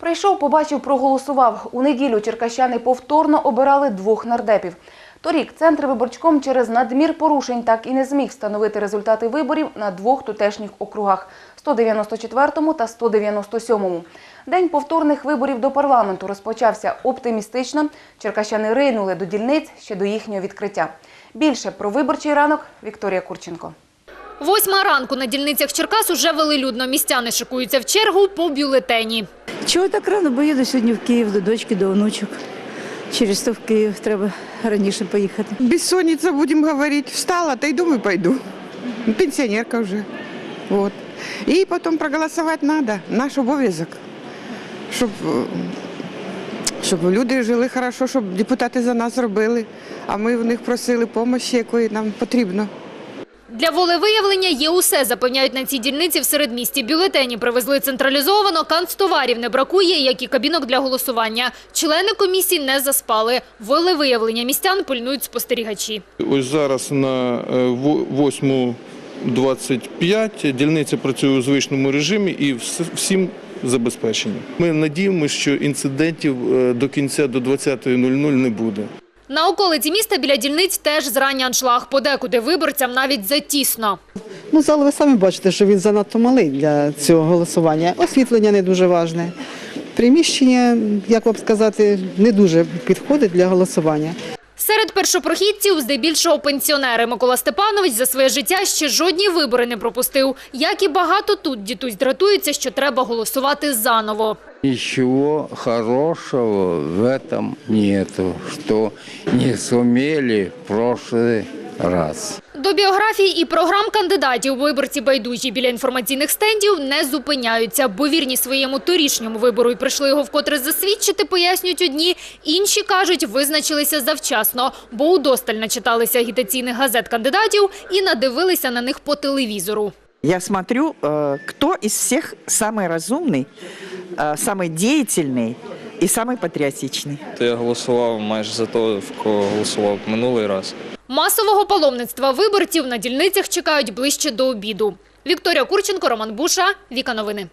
Прийшов, побачив, проголосував. У неділю черкащани повторно обирали двох нардепів. Торік Центр виборчком через надмір порушень так і не зміг встановити результати виборів на двох тутешніх округах – 194 та 197. День повторних виборів до парламенту розпочався оптимістично. Черкащани ринули до дільниць ще до їхнього відкриття. Більше про виборчий ранок Вікторія Курченко. Восьма ранку на дільницях Черкас уже велелюдно. Містяни шикуються в чергу по бюлетені. Чого так рано? Бо їду сьогодні в Київ до дочки, до онучок. Через то в Київ треба раніше поїхати. Бессонница, будем говорить. Встала, то и думаю, пойду. Пенсионерка уже. Вот. И потом проголосовать надо. Наш обов'язок. Щоб, е, щоб люди жили хорошо, щоб депутати за нас робили. А ми в них просили допомоги, якої нам потрібно. Для волевиявлення є усе, запевняють на цій дільниці в середмісті. Бюлетені привезли централізовано, канцтоварів не бракує, як і кабінок для голосування. Члени комісії не заспали. Волевиявлення містян пильнують спостерігачі. Ось зараз на е, во- 8.25 дільниця працює у звичному режимі і всім забезпечені. Ми надіємося, що інцидентів е, до кінця до 20.00 не буде. На околиці міста біля дільниць теж зрання аншлаг. Подекуди виборцям навіть затісно. Ну, зал ви самі бачите, що він занадто малий для цього голосування. Освітлення не дуже важне. Приміщення, як вам сказати, не дуже підходить для голосування. Серед першопрохідців здебільшого пенсіонери. Микола Степанович за своє життя ще жодні вибори не пропустив. Як і багато тут дідусь дратується, що треба голосувати заново. Ничего хорошего в этом нету, что не сумели в прошлый раз. До біографій і програм кандидатів виборці байдужі біля інформаційних стендів не зупиняються, бо вірні своєму торішньому вибору і прийшли його вкотре засвідчити, пояснюють одні. Інші кажуть, визначилися завчасно, бо удосталь начиталися агітаційних газет кандидатів і надивилися на них по телевізору. Я смотрю, э, кто из всех самый разумный, э, самый деятельный и самый патриотичный. То я голосував майже за того, в кого голосував минулий раз. Масового паломництва виборців на дільницях чекають ближче до обіду. Вікторія Курченко, Роман Буша, Віка Новини.